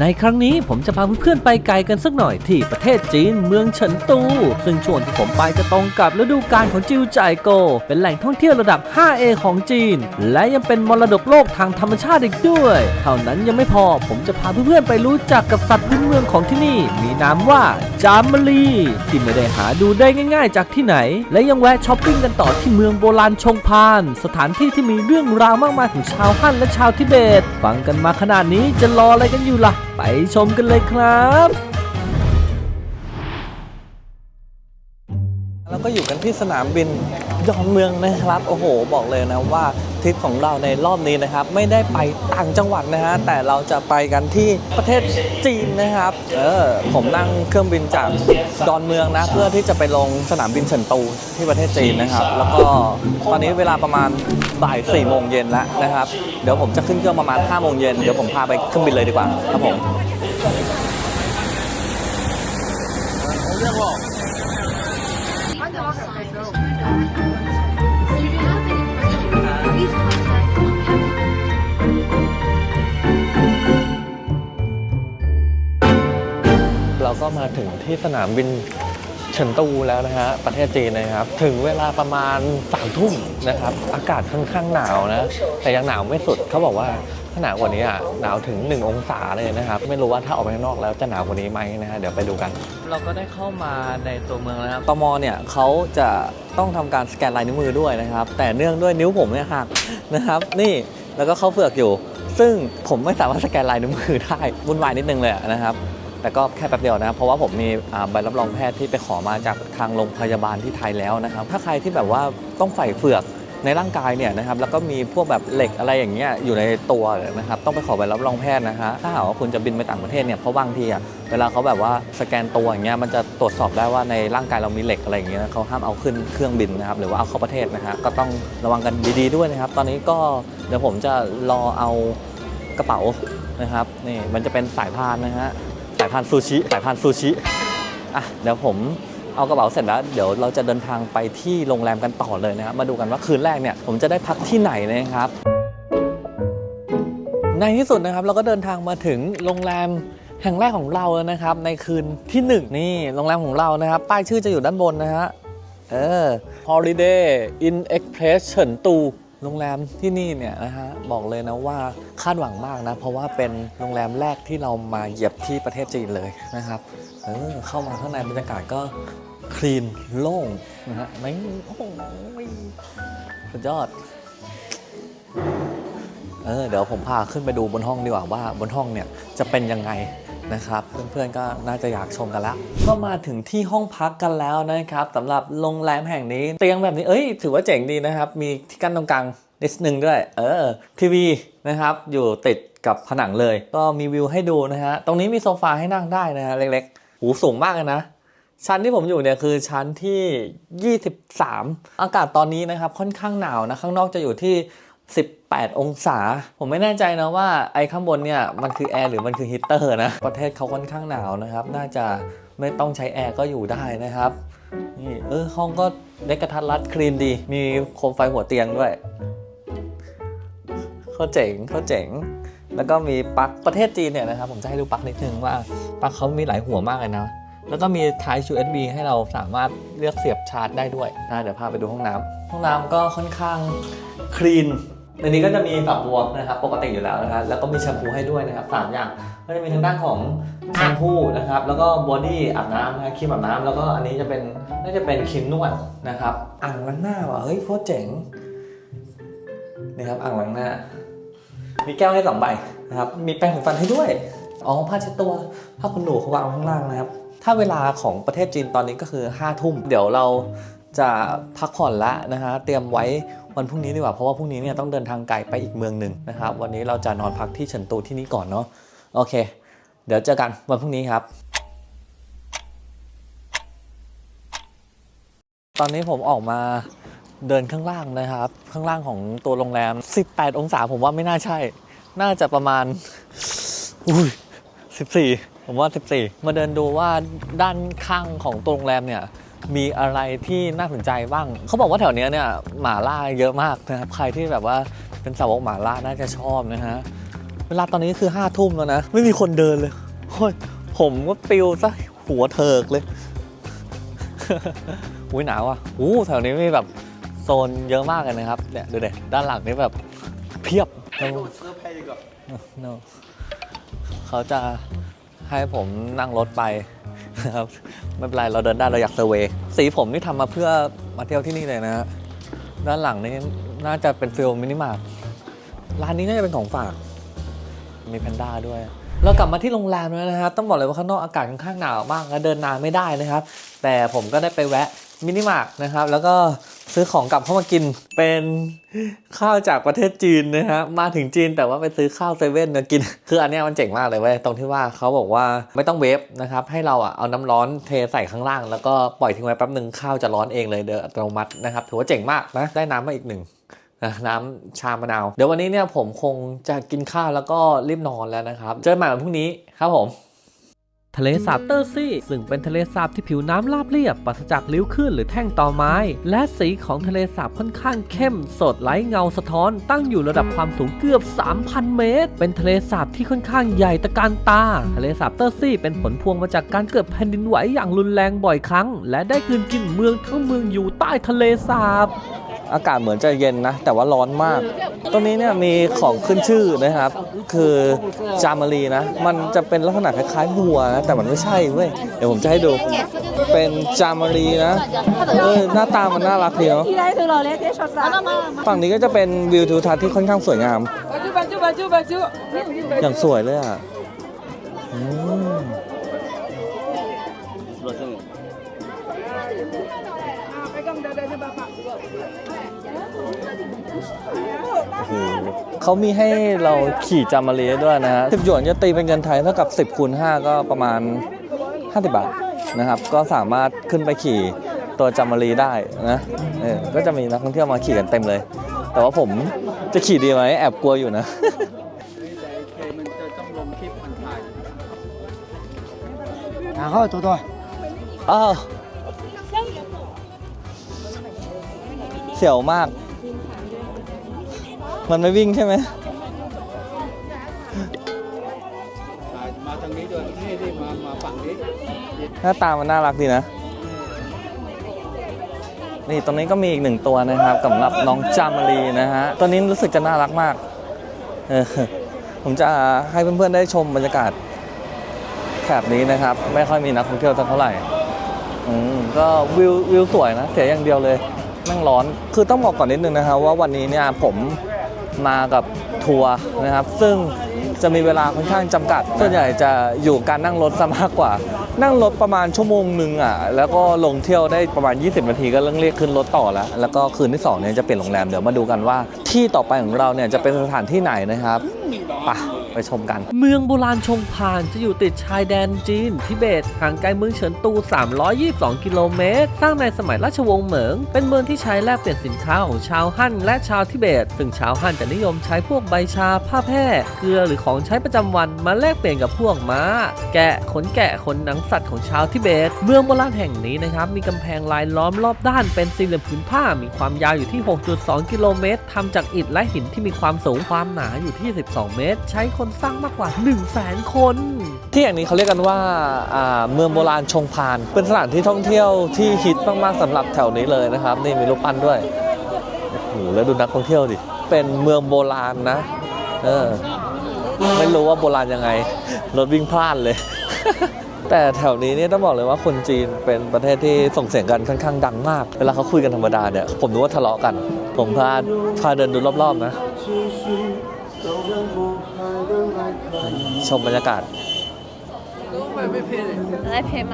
ในครั้งนี้ผมจะพาเพื่อนๆไปไกลกันสักหน่อยที่ประเทศจีนเมืองเฉินตู ซึ่งช่วงที่ผมไปจะตรงกับฤดูกาลของจิวจ่ายโก เป็นแหล่งท่องเที่ยวระดับ 5A ของจีน และยังเป็นมรดกโลกทางธรรมชาติอีกด้วย เท่านั้นยังไม่พอผมจะพาเพื่อนๆไปรู้จักกับสัตว์พื้นเมืองของที่นี่ มีนามว่าจามลีที่ไม่ได้หาดูได้ง่าย ๆ จากที่ไหน และยังแวะช้อปปิ้งกันต่อที่เมืองโบราณชงพาน สถานที่ที่มีเรื่องราวมากมายของชาวฮั่นและชาวทิเบต ฟังกันมาขนาดนี้จะรออะไรกันอยู่ล่ะ ไปชมกันเลยครับ เราก็อยู่กันที่สนามบินยอนเมืองนะครับ โอ้โห บอกเลยนะว่า ทริปของเราในรอบนี้นะครับ ไม่ได้ไปต่างจังหวัดนะฮะแต่เราจะไปกันที่ประเทศจีนนะครับเออผมนั่งเครื่องบินจากดอนเมืองนะ เพื่อที่จะไปลงสนามบินเฉินตูที่ประเทศจีนนะครับ แล้วก็ตอนนี้เวลาประมาณบ่าย4โมงเย็นแล้วนะครับ เดี๋ยวผมจะขึ้นเครื่องประมาณ5โมงเย็นเดี๋ยวผมพาไปเครื่องบินเลยดีกว่าครับผม เราก็มาถึงที่สนามบินเฉินตูแล้วนะฮะประเทศจีนนะครับ ถึงเวลาประมาณสามทุ่มนะครับ อากาศค่อนข้างหนาวนะ แต่ยังหนาวไม่สุดเขาบอกว่าถ้าหนาวกว่านี้อะหนาวถึง 1 องศาเลยนะครับ ไม่รู้ว่าถ้าออกไปข้างนอกแล้วจะหนาวกว่านี้ไหมนะฮะเดี๋ยวไปดูกัน เราก็ได้เข้ามาในตัวเมืองแล้วนะครับตมเนี่ยเขาจะต้องทำการสแกนลายนิ้วมือด้วยนะครับ แต่เนื่องด้วยนิ้วผมเนี่ยหักนะครับ นี่แล้วก็เข้าเฟือกอยู่ ซึ่งผมไม่สามารถสแกนลายนิ้วมือได้วุ่นวายนิดนึงเลยอะนะครับ แต่ก็แค่แป๊บเดียวนะครับเพราะว่าผมมีใบรับรองแพทย์ที่ไปขอมาจากทางโรงพยาบาลที่ไทยแล้วนะครับ ถ้าใครที่แบบว่าต้องใส่เฟือกในร่างกายเนี่ยนะครับแล้วก็มีพวกแบบเหล็กอะไรอย่างเงี้ยอยู่ในตัวนะครับต้องไปขอใบรับรองแพทย์นะฮะถ้าหากว่าคุณจะบินไปต่างประเทศเนี่ยเพราะบางทีอะเวลาเขาแบบว่าสแกนตัวอย่างเงี้ยมันจะตรวจสอบได้ว่าในร่างกายเรามีเหล็กอะไรอย่างเงี้ยเขาห้ามเอาขึ้นเครื่องบินนะครับหรือว่าเอาเข้าประเทศนะฮะก็ต้องระวังกันดีๆด้วยนะครับ ตอนนี้ก็เดี๋ยวผมจะรอเอากระเป๋านะครับนี่มันจะเป็นสายพานนะฮะ สายพานซูชิสายพานซูชิอะเดี๋ยวผมเอากระเป๋าเสร็จแล้ว เดี๋ยวเราจะเดินทางไปที่โรงแรมกันต่อเลยนะครับ มาดูกันว่าคืนแรกเนี่ย ผมจะได้พักที่ไหนนะครับ ในที่สุดนะครับเราก็เดินทางมาถึงโรงแรมแห่งแรกของเราแล้วนะครับ ในคืนที่ 1 นี่โรงแรมของเรานะครับ ป้ายชื่อจะอยู่ด้านบนนะฮะเออ Holiday Inn Express เฉินตู โรงแรมที่นี่เนี่ยนะฮะบอกเลยนะว่าคาดหวังมากนะ เพราะว่าเป็นโรงแรมแรกที่เรามาเหยียบที่ประเทศจีนเลยนะครับเออเข้ามาข้างในบรรยากาศก็คลีนโล่งนะฮะไม่โอ้โหสุดยอดเออเดี๋ยวผมพาขึ้นไปดูบนห้องดีกว่าว่าบนห้องเนี่ยจะเป็นยังไง นะครับ เพื่อนๆก็น่าจะอยากชมกันแล้วก็มาถึงที่ห้องพักกันแล้วนะครับสำหรับโรงแรมแห่งนี้เตียงแบบนี้เอ้ย ถือว่าเจ๋งดีนะครับ มีที่กั้นตรงกลางนิดนึงด้วย เออทีวีนะครับอยู่ติดกับผนังเลย ก็มีวิวให้ดูนะฮะตรงนี้มีโซฟาให้นั่งได้นะฮะเล็กๆหูสูงมากเลยนะชั้นที่ผมอยู่เนี่ยคือชั้นที่ 23 อากาศตอนนี้นะครับค่อนข้างหนาวนะข้างนอกจะอยู่ที่ 18 องศา ผมไม่แน่ใจนะว่าไอ้ข้างบนเนี่ยมันคือแอร์หรือมันคือฮีตเตอร์นะ ประเทศเขาค่อนข้างหนาวนะครับ น่าจะไม่ต้องใช้แอร์ก็อยู่ได้นะครับ นี่เออห้องก็เล็กกระทัดรัดคลีนดี มีโคมไฟหัวเตียงด้วยเขาเจ๋งเขาเจ๋ง แล้วก็มีปลั๊กประเทศจีนเนี่ยนะครับ ผมจะให้ดูปลั๊กนิดนึงว่าปลั๊กเขามีหลายหัวมากเลยนะ แล้วก็มี Type USB ให้เราสามารถเลือกเสียบชาร์จได้ด้วยนะเดี๋ยวพาไปดูห้องน้ำห้องน้ำก็ค่อนข้างคลีน ในนี้ก็จะมีฝักบัวนะครับปกติอยู่แล้วนะครับแล้วก็มีแชมพูให้ด้วยนะครับสามอย่างก็จะมีทางด้านของแชมพูนะครับแล้วก็บอดี้อาบน้ำนะครีมอาบน้ำแล้วก็อันนี้จะเป็นน่าจะเป็นครีมนวดนะครับอ่างล้างหน้าว่ะเฮ้ยโคตรเจ๋งนี่ครับอ่างล้างหน้า มีแก้วให้สองใบนะครับมีแปรงสีฟันให้ด้วยอ๋อผ้าเช็ดตัวผ้าขนหนูเขาวางไว้ข้างล่างนะครับถ้าเวลาของประเทศจีนตอนนี้ก็คือ5้าทุ่มเดี๋ยวเรา จะพักผ่อนละนะฮะเตรียมไว้วันพรุ่งนี้ดีกว่าเพราะว่าพรุ่งนี้เนี่ยต้องเดินทางไกลไปอีกเมืองหนึ่งนะครับ วันนี้เราจะนอนพักที่เฉินตูที่นี่ก่อนเนาะโอเค เดี๋ยวเจอกันวันพรุ่งนี้ครับ ตอนนี้ผมออกมาเดินข้างล่างนะครับ ข้างล่างของตัวโรงแรม 18 องศาผมว่าไม่น่าใช่ น่าจะประมาณอุ้ย14 ผมว่า 14 มาเดินดูว่าด้านข้างของตัวโรงแรมเนี่ย มีอะไรที่น่าสนใจบ้าง เขาบอกว่าแถวเนี้ยเนี่ยหมาล่าเยอะมากนะครับ ใครที่แบบว่าเป็นสาวกหมาล่าน่าจะชอบนะฮะไปเวลาตอนนี้คือห้าทุ่มแล้วนะ ไม่มีคนเดินเลยโอ้ยผมก็ปิวซะหัวเถิกเลยอุ้ยหนาวอะอู้แถวนี้มีแบบโซนเยอะมากเลยนะครับ เนี่ยดูเด็ด้านหลังนี่แบบเพียบ no เขาจะให้ผมนั่งรถไปนะ ครับ ไม่เป็นไรเราเดินได้เราอยากเซอร์เวยสีผมนี่ทำมาเพื่อมาเที่ยวที่นี่เลยนะฮะด้านหลังนี่น่าจะเป็นฟิลมินิมาร์ทร้านนี้น่าจะเป็นของฝาก มีแพนด้าด้วย เรากลับมาที่โรงแรมแล้วนะครับต้องบอกเลยว่าข้างนอกอากาศค่อนข้างหนาวมากและเดินนานไม่ได้นะครับ แต่ผมก็ได้ไปแวะมินิมาร์ทนะครับ แล้วก็ซื้อของกลับเข้ามากินเป็นข้าวจากประเทศจีนนะฮะมาถึงจีนแต่ว่าไปซื้อข้าวเซเว่นมากิน คืออันนี้มันเจ๋งมากเลยเว้ยตรงที่ว่าเขาบอกว่าไม่ต้องเวฟนะครับให้เราอะเอาน้ำร้อนเทใส่ข้างล่าง แล้วก็ปล่อยทิ้งไว้แป๊บหนึ่งข้าวจะร้อนเองเลยโดยอัตโนมัตินะครับถือว่าเจ๋งมากนะได้น้ำมาอีกหนึ่ง นะน้ำชามะนาว เดี๋ยววันนี้เนี่ยผมคงจะกินข้าวแล้วก็รีบนอนแล้วนะครับ เจอกันใหม่วันพรุ่งนี้ครับผมทะเลสาบเตอร์ซี่ ซึ่งเป็นทะเลสาบที่ผิวน้ำราบเรียบปราศจากริ้วคลื่นหรือแท่งตอไม้ และสีของทะเลสาบค่อนข้างเข้ม สดไร้เงาสะท้อน ตั้งอยู่ระดับความสูงเกือบ 3,000 เมตร เป็นทะเลสาบที่ค่อนข้างใหญ่ตะการตา ทะเลสาบเตอร์ซี่ เป็นผลพวงมาจากการเกิดแผ่นดินไหวอย่างรุนแรงบ่อยครั้ง และได้กลืนกินเมืองทั้งเมืองอยู่ใต้ทะเลสาบ อากาศเหมือนจะเย็นนะ แต่ว่าร้อนมาก ตรงนี้เนี่ยมีของขึ้นชื่อนะครับ คือจามารีนะ มันจะเป็นลักษณะคล้ายๆหัวนะแต่มันไม่ใช่เว้ยเดี๋ยวผมจะให้ดู เป็นจามารีนะเออหน้าตามันน่ารักเดีเนาะฝั่งนี้ก็จะเป็นวิวทิวทัศน์ที่ค่อนข้างสวยงามอย่างสวยเลยอะอ เขามีให้เราขี่จามาเลด้วยนะฮะสิบหยวนจะตีเป็นเงินไทยเท่ากับ 10คูณ5ก็ประมาณ 50 บาทนะครับ ก็สามารถขึ้นไปขี่ตัวจามาเลได้นะก็จะมีนักท่องเที่ยวมาขี่กันเต็มเลย แต่ว่าผมจะขี่ดีไหมแอบกลัวอยู่นะอ่าเข้าตัวตัวอ้าว สียวมาก มันไม่วิ่งใช่ไหมมาทางนี้ด้วยนี่นี่มามาฝั่งนี้ หน้าตามันน่ารักดีนะ นี่ตรงนี้ก็มีอีกหนึ่งตัวนะครับสำหรับน้องจามารีนะฮะ ตัวนี้รู้สึกจะน่ารักมากเออผมจะให้เพื่อนๆได้ชมบรรยากาศแถบนี้นะครับ ไม่ค่อยมีนักท่องเที่ยวสักเท่าไหร่ อืมก็วิววิวสวยนะ เสียอย่างเดียวเลย แม่งร้อน คือต้องบอกก่อนนิดนึงนะครับว่าวันนี้เนี่ยผมมากับทัวร์นะครับ ซึ่งจะมีเวลาค่อนข้างจำกัด ส่วนใหญ่จะอยู่การนั่งรถซะมากกว่า นั่งรถประมาณชั่วโมงหนึ่งอะ แล้วก็ลงเที่ยวได้ประมาณ 20 นาทีก็เรื่องเรียกขึ้นรถต่อแล้ว แล้วก็คืนที่สองเนี่ยจะเปลี่ยนโรงแรม เดี๋ยวมาดูกันว่าที่ต่อไปของเราเนี่ยจะเป็นสถานที่ไหนนะครับ ไป ไปชมกัน เมืองโบราณชงพานจะอยู่ติดชายแดนจีนทิเบตห่างไกลเมืองเฉินตู 322 กิโลเมตร สร้างในสมัยราชวงศ์เหมิง เป็นเมืองที่ใช้แลกเปลี่ยนสินค้าของชาวฮั่นและชาวทิเบต ซึ่งชาวฮั่นจะนิยมใช้พวกใบชาผ้าแพร่เกลือหรือของใช้ประจำวันมาแลกเปลี่ยนกับพวกม้า แกะขนแกะขนหนังสัตว์ของชาวทิเบต เมืองโบราณแห่งนี้นะครับมีกำแพงลายล้อมรอบด้านเป็นสี่เหลี่ยมผืนผ้ามีความยาวอยู่ที่ 6.2 กิโลเมตรทำจากอิฐและหินที่มีความสูงความหนาอยู่ที่ 12 เมตร ใช้คนสร้างมากกว่า1 0 0 0 0แสนคน ที่แห่งนี้เขาเรียกกันว่าเมืองโบราณชงพาน เป็นสถานที่ท่องเที่ยวที่ฮิตมากๆสำหรับแถวนี้เลยนะครับ นี่มีรูปปั้นด้วยโอ้โหแล้วดูนักท่องเที่ยวดิเป็นเมืองโบราณนะ เออ ไม่รู้ว่าโบราณยังไงรถวิ่งพลาดเลย แต่แถวนี้เนี่ยต้องบอกเลยว่าคนจีนเป็นประเทศที่ส่งเสียงกันค่อนข้างดังมาก เวลาเขาคุยกันธรรมดาเนี่ยผมนึกว่าทะเลาะกัน ผมพาพาเดินดูรอบๆนะ ชมบรรยากาศ 来陪吗？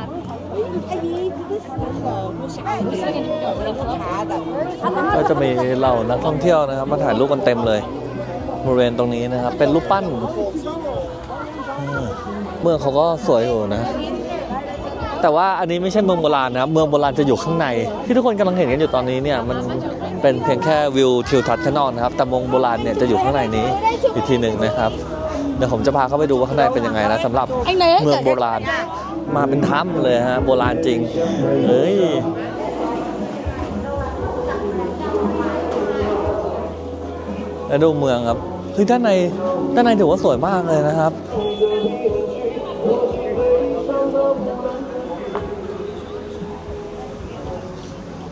ก็จะมีเหล่านักท่องเที่ยวนะครับ มาถ่ายรูปกันเต็มเลย บริเวณตรงนี้นะครับ เป็นรูปปั้นเออเมืองเขาก็สวยอยู่นะ แต่ว่าอันนี้ไม่ใช่เมืองโบราณนะครับ เมืองโบราณจะอยู่ข้างใน ที่ทุกคนกำลังเห็นกันอยู่ตอนนี้เนี่ยมันเป็นเพียงแค่วิวทิวทัศน์ข้างนอกนะครับ แต่เมืองโบราณเนี่ยจะอยู่ข้างในนี้อีกทีหนึ่งนะครับ เดี๋ยวผมจะพาเข้าไปดูว่าข้างในเป็นยังไงนะสำหรับเมืองโบราณ มาเป็นถ้ำเลยฮะโบราณจริงเฮ้ยแล้วดูเมืองครับคือด้านในด้านในถือว่าสวยมากเลยนะครับ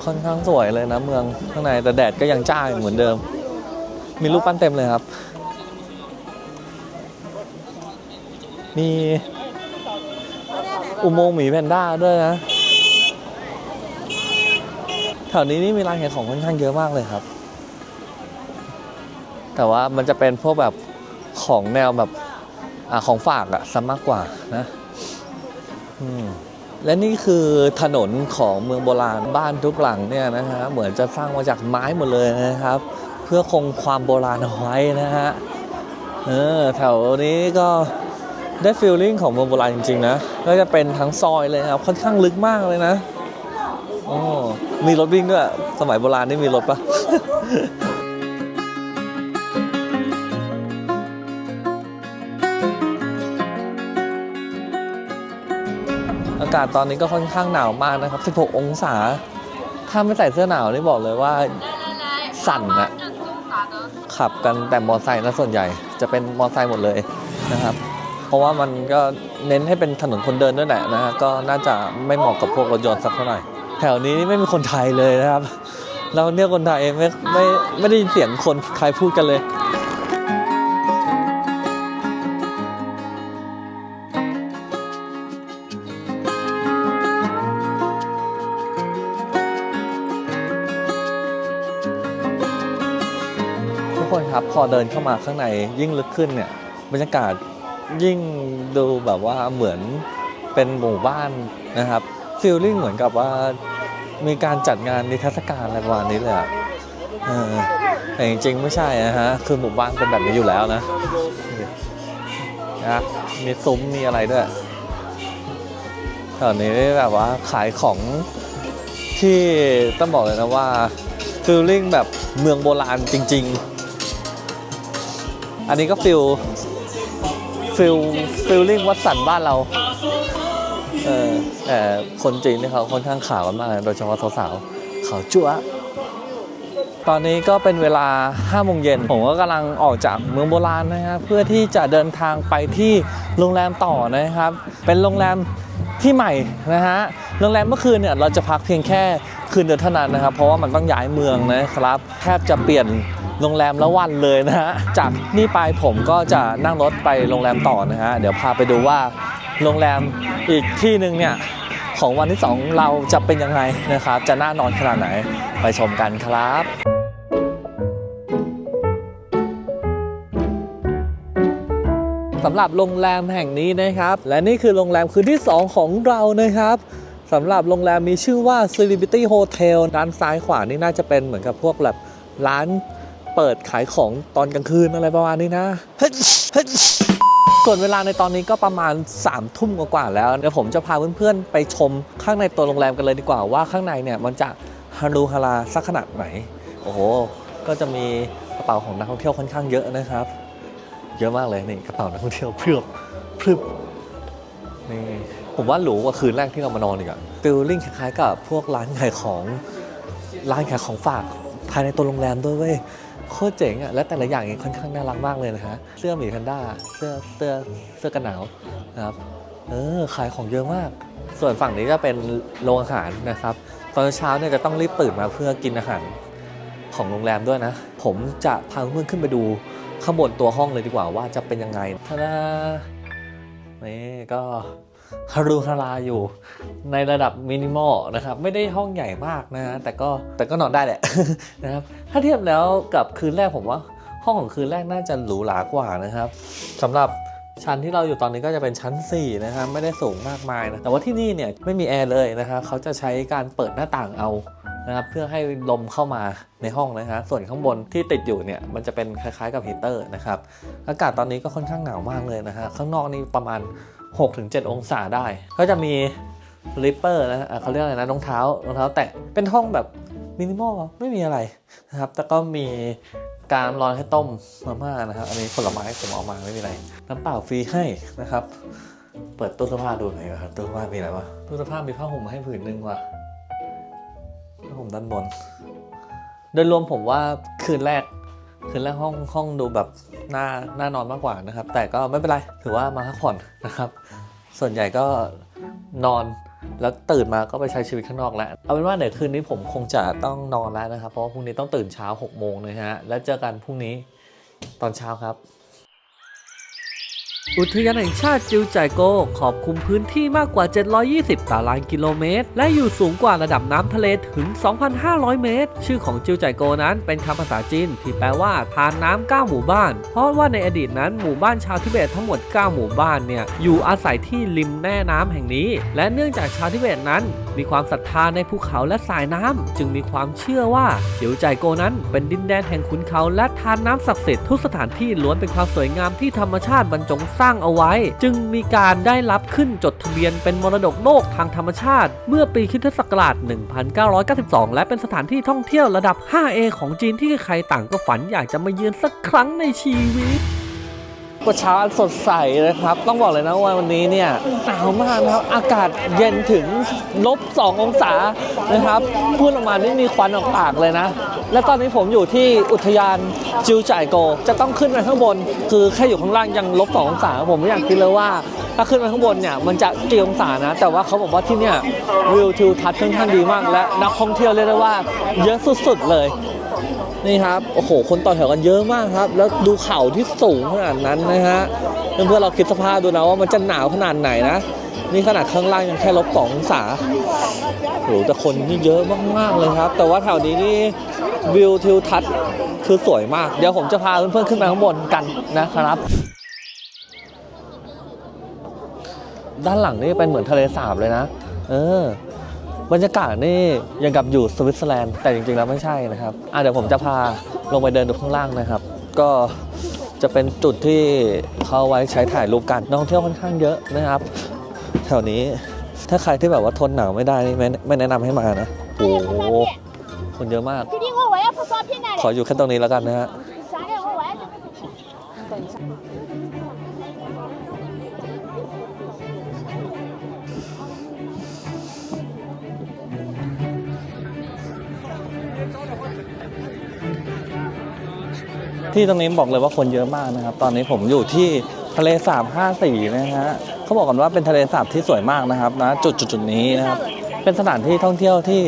ค่อนข้างสวยเลยนะเมืองข้างในแต่แดดก็ยังจ้าอยู่เหมือนเดิม มีรูปปั้นเต็มเลยครับ มีอุโมงค์หมีแพนด้าด้วยนะ แถวนี้นี่มีร้านขายของค่อนข้างเยอะมากเลยครับ แต่ว่ามันจะเป็นพวกแบบของแนวแบบอาของฝากอะซะมากกว่านะและนี่คือถนนของเมืองโบราณบ้านทุกหลังเนี่ยนะฮะเหมือนจะสร้างมาจากไม้หมดเลยนะครับ เพื่อคงความโบราณเอาไว้นะฮะเออแถวนี้ก็ ได้ฟีลลิ่งของเมืองโบราณจริง ๆ นะ ก็จะเป็นทั้งซอยเลยครับ ค่อนข้างลึกมากเลยนะโอ้มีรถวิ่งด้วย สมัยโบราณนี่มีรถปะอากาศตอนนี้ก็ค่อนข้างหนาวมากนะครับ 16 องศา ถ้าไม่ใส่เสื้อหนาวนี่บอกเลยว่า สั่นนะขับกันแต่มอไซค์นะส่วนใหญ่ จะเป็นมอไซค์หมดเลยนะครับ เพราะว่ามันก็เน้นให้เป็นถนนคนเดินด้วยแหละนะฮะก็น่าจะไม่เหมาะกับพวกรถยนต์สักเท่าไหร่ แถวนี้ไม่มีคนไทยเลยนะครับ เราเนี่ยคนไทยไม่ไม่ไม่ได้ยินเสียงคนไทยพูดกันเลยทุกคนครับพอเดินเข้ามาข้างในยิ่งลึกขึ้นเนี่ยบรรยากาศ ยิ่งดูแบบว่าเหมือนเป็นหมู่บ้านนะครับฟีลลิ่งเหมือนกับว่ามีการจัดงานนิทรรศการอะไรประมาณนี้เลยอะเออแต่จริงๆไม่ใช่นะฮะ คือหมู่บ้านเป็นแบบนี้อยู่แล้วนะนะมีซุ้มมีอะไรด้วยแถวนี้แบบว่าขายของที่ต้องบอกเลยนะว่าฟีลลิ่งแบบเมืองโบราณจริง ๆ อันนี้ก็ฟิล ฟิลฟิลลิ่งวัดสันบ้านเรา เออแต่คนจีนนี่เขาค่อนข้างขาวกันมากเลยโดยเฉพาะสาวๆขาวจั๊วตอนนี้ก็เป็นเวลา5โมงเย็นผมก็กำลังออกจากเมืองโบราณนะครับเพื่อที่จะเดินทางไปที่โรงแรมต่อนะครับ เป็นโรงแรม ที่ใหม่นะฮะโรงแรมเมื่อคืนเนี่ยเราจะพักเพียงแค่คืนเดียวเท่านั้นนะครับ เพราะว่ามันต้องย้ายเมืองนะครับแทบจะเปลี่ยนโรงแรมละวันเลยนะฮะจากนี่ไปผมก็จะนั่งรถไปโรงแรมต่อนะฮะเดี๋ยวพาไปดูว่าโรงแรมอีกที่หนึ่งเนี่ยของวันที่ 2 เราจะเป็นยังไงนะครับ จะน่านอนขนาดไหนไปชมกันครับ สำหรับโรงแรมแห่งนี้นะครับ และนี่คือโรงแรมคืนที่ 2 ของเรานะครับสำหรับโรงแรมมีชื่อว่า Celebrity Hotel ด้านซ้ายขวานี่น่าจะเป็นเหมือนกับพวกแบบร้านเปิดขายของตอนกลางคืนอะไรประมาณนี้นะ ส่วนเวลาในตอนนี้ก็ประมาณ3ามทุ่มกว่าแล้ว เดี๋ยวผมจะพาเพื่อนๆ ไปชมข้างในตัวโรงแรมกันเลยดีกว่าว่าข้างในเนี่ยมันจะฮารูฮาราสักขนาดไหน โอ้โห ก็จะมีกระเป๋าของนักท่องเที่ยวค่อนข้างเยอะนะครับ เยอะมากเลยนี่กระเป๋านักท่องเที่ยวเพียบพรึบนี่ผมว่าหรูกว่าคืนแรกที่เรามานอนอีกอะฟิลลิ่งคล้ายๆกับพวกร้านขายของร้านขายของฝากภายในตัวโรงแรมด้วยเว้ยโคตรเจ๋งอะและแต่ละอย่างเนี่ยค่อนข้างน่ารักมากเลยนะฮะเสื้อหมีแพนด้าเสื้อเสื้อเสื้อกันหนาวนะครับเออขายของเยอะมาก ส่วนฝั่งนี้จะเป็นโรงอาหารนะครับ ตอนเช้าเนี่ยจะต้องรีบตื่นมาเพื่อกินอาหารของโรงแรมด้วยนะ ผมจะพาเพื่อนขึ้นไปดู ข้างบนตัวห้องเลยดีกว่าว่าจะเป็นยังไงท่าดานี่ก็ฮารุฮาราอยู่ในระดับมินิมอลนะครับ ไม่ได้ห้องใหญ่มากนะฮะแต่ก็แต่ก็นอนได้แหละนะครับ ถ้าเทียบแล้วกับคืนแรกผมว่า ห้องของคืนแรกน่าจะหรูหรากว่านะครับสำหรับชั้นที่เราอยู่ตอนนี้ก็จะเป็นชั้น 4 นะครับไม่ได้สูงมากมายนะแต่ว่าที่นี่เนี่ยไม่มีแอร์เลยนะครับเขาจะใช้การเปิดหน้าต่างเอา นะครับเพื่อให้ลมเข้ามาในห้องนะฮะส่วนข้างบนที่ติดอยู่เนี่ยมันจะเป็นคล้ายๆกับฮีเตอร์นะครับอากาศตอนนี้ก็ค่อนข้างหนาวมากเลยนะฮะข้างนอกนี่ประมาณ 6-7 องศาได้ ก็จะมีลิปเปอร์นะะเขาเรียกอะไรนะรองเท้ารองเท้าแตะเป็นห้องแบบมินิมอลไม่มีอะไรนะครับ แต่ก็มีการร้อนให้ต้มมาม่านะครับ อันนี้ผลไม้ผมเอามาไม่มีอะไร น้ำเปล่าฟรีให้นะครับ เปิดตู้เสื้อผ้าดูหน่อยครับตู้เสื้อผ้ามีอะไรวะตู้เสื้อผ้ามีผ้าห่มมาให้ผืนหนึ่งว่ะ ผมด้านบน โดยรวมผมว่าคืนแรก คืนแรกห้องห้องดูแบบน่าน่านอนมากกว่านะครับ แต่ก็ไม่เป็นไรถือว่ามาพักผ่อนนะครับ ส่วนใหญ่ก็นอนแล้วตื่นมาก็ไปใช้ชีวิตข้างนอกแล้ว เอาเป็นว่าเดี๋ยวคืนนี้ผมคงจะต้องนอนแล้วนะครับ เพราะว่าพรุ่งนี้ต้องตื่นเช้า6โมงเลยฮะ แล้วเจอกันพรุ่งนี้ตอนเช้าครับ อุทยานแห่งชาติจิวจ่ายโกขอบคุมพื้นที่มากกว่า 720 ตารางกิโลเมตร และอยู่สูงกว่าระดับน้ำทะเลถึง 2,500 เมตร ชื่อของจิวจ่ายโกนั้นเป็นคำภาษาจีนที่แปลว่าทานน้ำ9หมู่บ้าน เพราะว่าในอดีตนั้นหมู่บ้านชาวทิเบตทั้งหมด 9 หมู่บ้านเนี่ยอยู่อาศัยที่ริมแม่น้ำแห่งนี้ และเนื่องจากชาวทิเบตนั้น มีความศรัทธาในภูเขาและสายน้ำจึงมีความเชื่อว่าจิวจ่ายโกนั้น เป็นดินแดนแห่งขุนเขาและทานน้ำศักดิ์สิทธิ์ทุกสถานที่ล้วนเป็นความสวยงามที่ธรรมชาติบรรจงสร้างเอาไว้ จึงมีการได้รับขึ้นจดทะเบียนเป็นมรดกโลกทางธรรมชาติ เมื่อปีคริสตศักราช 1992 และเป็นสถานที่ท่องเที่ยวระดับ 5A ของจีนที่ใครต่างก็ฝันอยากจะมาเยือนสักครั้งในชีวิต ก็เช้าสดใสนะครับ ต้องบอกเลยนะว่าวันนี้เนี่ยหนาวมากนะครับ อากาศเย็นถึงลบ2องศานะครับพูดออกมานี่มีควันออกปากเลยนะ และตอนนี้ผมอยู่ที่อุทยานจิวจ่ายโก จะต้องขึ้นไปข้างบน คือแค่อยู่ข้างล่างยังลบ2องศา ผมไม่อยากคิดเลยว่าถ้าขึ้นไปข้างบนเนี่ยมันจะกี่องศานะ แต่ว่าเขาบอกว่าที่เนี่ยวิวทิวทัศน์ค่อนข้างดีมาก และนักท่องเที่ยวเรียกได้ว่าเยอะสุดๆเลย นี่ครับโอ้โหคนต่อแถวกันเยอะมากครับ แล้วดูเขาที่สูงขนาดนั้นนะฮะเพื่อนๆเราคิดสภาพดูนะว่ามันจะหนาวขนาดไหนนะนี่ขนาดข้างล่างยังแค่ลบสององศาโหแต่คนนี่เยอะมากๆเลยครับ แต่ว่าแถวนี้นี่วิวทิวทัศน์คือสวยมาก เดี๋ยวผมจะพาเพื่อนๆขึ้นไปข้างบนกันนะครับ ด้านหลังนี่เป็นเหมือนทะเลสาบเลยนะ เออ บรรยากาศนี่ยังกับอยู่สวิตเซอร์แลนด์แต่จริงๆแล้วไม่ใช่นะครับอะเดี๋ยวผมจะพาลงไปเดินดูข้างล่างนะครับ ก็จะเป็นจุดที่เขาไว้ใช้ถ่ายรูปกันน้องเที่ยวค่อนข้างเยอะนะครับ แถวนี้ถ้าใครที่แบบว่าทนหนาวไม่ได้นี่ไม่ไม่แนะนำให้มานะโอ้คนเยอะมาก ขออยู่แค่ตรงนี้แล้วกันนะฮะ ที่ตรงนี้บอกเลยว่าคนเยอะมากนะครับ ตอนนี้ผมอยู่ที่ทะเลสาบ54นะฮะเขาบอกกันว่าเป็นทะเลสาบที่สวยมากนะครับนะจุดจุดจุดนี้นะครับ เป็นสถานที่ท่องเที่ยวที่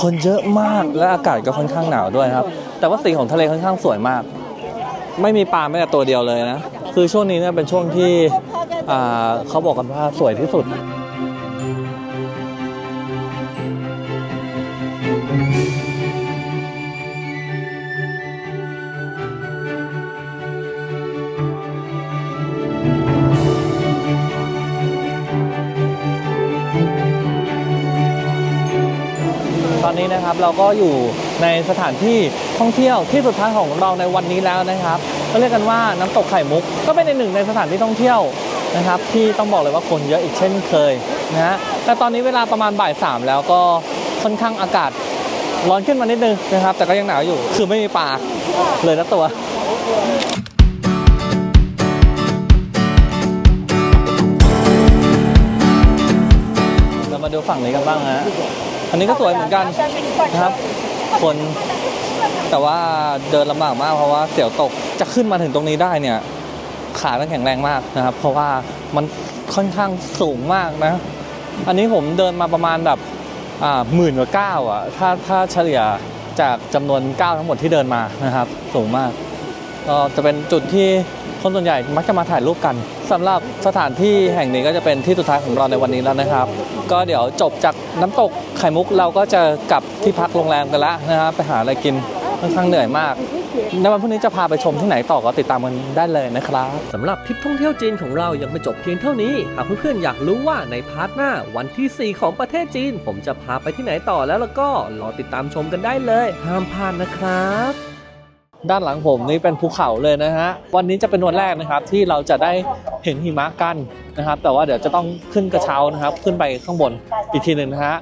คนเยอะมากและอากาศก็ค่อนข้างหนาวด้วยครับ แต่ว่าสีของทะเลค่อนข้างสวยมาก ไม่มีปลาแม้แต่ตัวเดียวเลยนะ คือช่วงนี้เนี่ยเป็นช่วงที่เขาบอกกันว่าสวยที่สุด นนี้นะครับ เราก็อยู่ในสถานที่ท่องเที่ยวที่สุดท้ายของเราในวันนี้แล้วนะครับก็เรียกกันว่าน้ำตกไข่มุก ก็เป็นในหนึ่งในสถานที่ท่องเที่ยวนะครับ ที่ต้องบอกเลยว่าคนเยอะอีกเช่นเคยนะฮะแต่ตอนนี้เวลาประมาณบ่ายสามแล้วก็ค่อนข้างอากาศร้อนขึ้นมานิดนึงนะครับ แต่ก็ยังหนาวอยู่คือไม่มีปลาเลยนะตัวเรามาดูฝั่งนี้กันบ้างฮะ อันนี้ก็สวยเหมือนกันนะครับคนแต่ว่าเดินลำบากมากเพราะว่าเสียวตกจะขึ้นมาถึงตรงนี้ได้เนี่ยขาต้องแข็งแรงมากนะครับ เพราะว่ามันค่อนข้างสูงมากนะ อันนี้ผมเดินมาประมาณแบบอ่าหมื่นกว่าเก้าอะถ้าถ้าเฉลี่ยจากจำนวนก้าวทั้งหมดที่เดินมานะครับ สูงมากก็จะเป็นจุดที่คนส่วนใหญ่มักจะมาถ่ายรูปกัน สำหรับสถานที่แห่งนี้ก็จะเป็นที่สุดท้ายของเราในวันนี้แล้วนะครับ ก็เดี๋ยวจบจากน้ำตกไข่มุกเราก็จะกลับที่พักโรงแรมกันล้วนะครับไปหาอะไรกินค่อนข้างเหนื่อยมาก ในวันพรุ่งนี้จะพาไปชมที่ไหนต่อก็ติดตามกันได้เลยนะครับสำหรับทริปท่องเที่ยวจีนของเรายังไม่จบเพียงเท่านี้ หากเพื่อนๆอยากรู้ว่าในพาร์ทหน้าวันที่ 4 ของประเทศจีน ผมจะพาไปที่ไหนต่อแล้วแล้วก็รอติดตามชมกันได้เลย ห้ามพลาดนะครับ ด้านหลังผมนี่เป็นภูเขาเลยนะฮะ วันนี้จะเป็นวันแรกนะครับที่เราจะได้เห็นหิมะกันนะครับ แต่ว่าเดี๋ยวจะต้องขึ้นกระเช้านะครับ ขึ้นไปข้างบนอีกทีหนึ่งนะฮะ